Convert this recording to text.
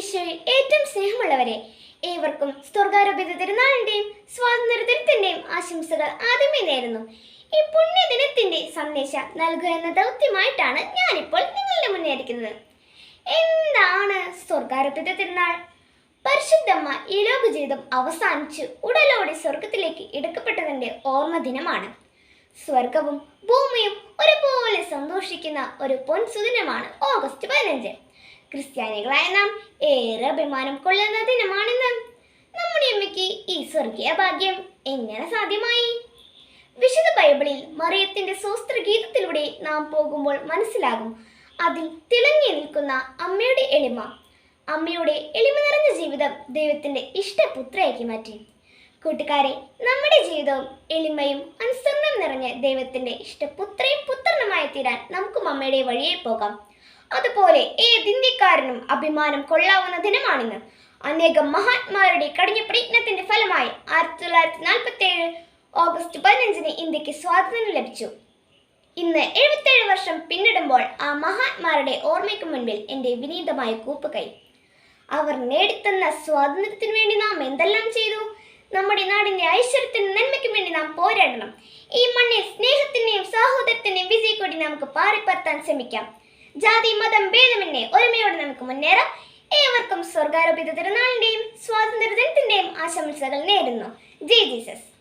ഈശോയിൽ ഏറ്റവും സ്നേഹമുള്ളവരെ. ഏവർക്കും സ്വർഗാരോപിത തിരുനാളിന്റെയും സ്വാതന്ത്ര്യ ദിനത്തിന്റെയും ആശംസകൾ ആദ്യമേ നേരുന്നു. ഈ പുണ്യദിനത്തിന്റെ സന്ദേശം നൽകുക എന്ന ദൗത്യമായിട്ടാണ് ഞാനിപ്പോൾ നിങ്ങളുടെ മുന്നേ ഇരിക്കുന്നത്. എന്താണ് സ്വർഗാരോപിത തിരുനാൾ? പരിശുദ്ധമ്മ ഈ ലോക ജീവിതം അവസാനിച്ച് ഉടലോടെ സ്വർഗത്തിലേക്ക് എടുക്കപ്പെട്ടതിന്റെ ഓർമ്മ ദിനമാണ് സ്വർഗവും ഭൂമിയും ഒരുപോലെ സന്തോഷിക്കുന്ന ഒരു പൊൻസുദിനമാണ് ഓഗസ്റ്റ് പതിനഞ്ച്. ക്രിസ്ത്യാനികളായ നാം ഏറെ അഭിമാനം കൊള്ളുന്ന ദിനമാണിന്ന്. നമ്മുടെ അമ്മയ്ക്ക് ഈ സ്വർഗീയ ഭാഗ്യം എങ്ങനെ സാധ്യമായി? വിശുദ്ധ ബൈബിളിൽ മറിയത്തിന്റെ സ്വസ്ത്ര ഗീതത്തിലൂടെ നാം പോകുമ്പോൾ മനസ്സിലാകും. അതിൽ തിളങ്ങി നിൽക്കുന്ന അമ്മയുടെ എളിമ അമ്മയുടെ എളിമ നിറഞ്ഞ ജീവിതം ദൈവത്തിന്റെ ഇഷ്ടപുത്രയാക്കി മാറ്റി. കൂട്ടുകാരെ നമ്മുടെ ജീവിതവും എളിമയും അനുസരണം നിറഞ്ഞ ദൈവത്തിന്റെ ഇഷ്ടപുത്രയും പുത്രനുമായി തീരാൻ നമുക്കും അമ്മയുടെ വഴിയെ പോകാം. അതുപോലെ ഏത് ഇന്ത്യക്കാരനും അഭിമാനം കൊള്ളാവുന്ന ദിനമാണിന്ന്. അനേകം മഹാത്മാരുടെ കഠിന പ്രയത്നത്തിന്റെ ഫലമായി ആയിരത്തി തൊള്ളായിരത്തി നാൽപ്പത്തി ഏഴ് ഓഗസ്റ്റ് പതിനഞ്ചിന് ഇന്ത്യയ്ക്ക് സ്വാതന്ത്ര്യം ലഭിച്ചു. ഇന്ന് എഴുപത്തേഴ് വർഷം പിന്നിടുമ്പോൾ ആ മഹാത്മാരുടെ ഓർമ്മയ്ക്ക് മുൻപിൽ എന്റെ വിനീതമായ കൂപ്പുകൈ. അവർ നേടിത്തന്ന സ്വാതന്ത്ര്യത്തിന് വേണ്ടി നാം എന്തെല്ലാം ചെയ്തു? നമ്മുടെ നാടിന്റെ ഐശ്വര്യത്തിന് നന്മയ്ക്കും വേണ്ടി നാം പോരാടണം. ഈ മണ്ണിൽ സ്നേഹത്തിന്റെയും സഹോദരത്തിന്റെയും വിജയക്കൊടി നമുക്ക് പാറിപ്പറത്താൻ ശ്രമിക്കാം. ജാതി മതം ഭേദമന്യേ ഒരുമയോടെ നമുക്ക് മുന്നേറാം. ഏവർക്കും സ്വർഗാരോപിത തിരുനാളിന്റെയും സ്വാതന്ത്ര്യ ദിനത്തിന്റെയും ആശംസകൾ നേരുന്നു. ജയ് ജീസസ്.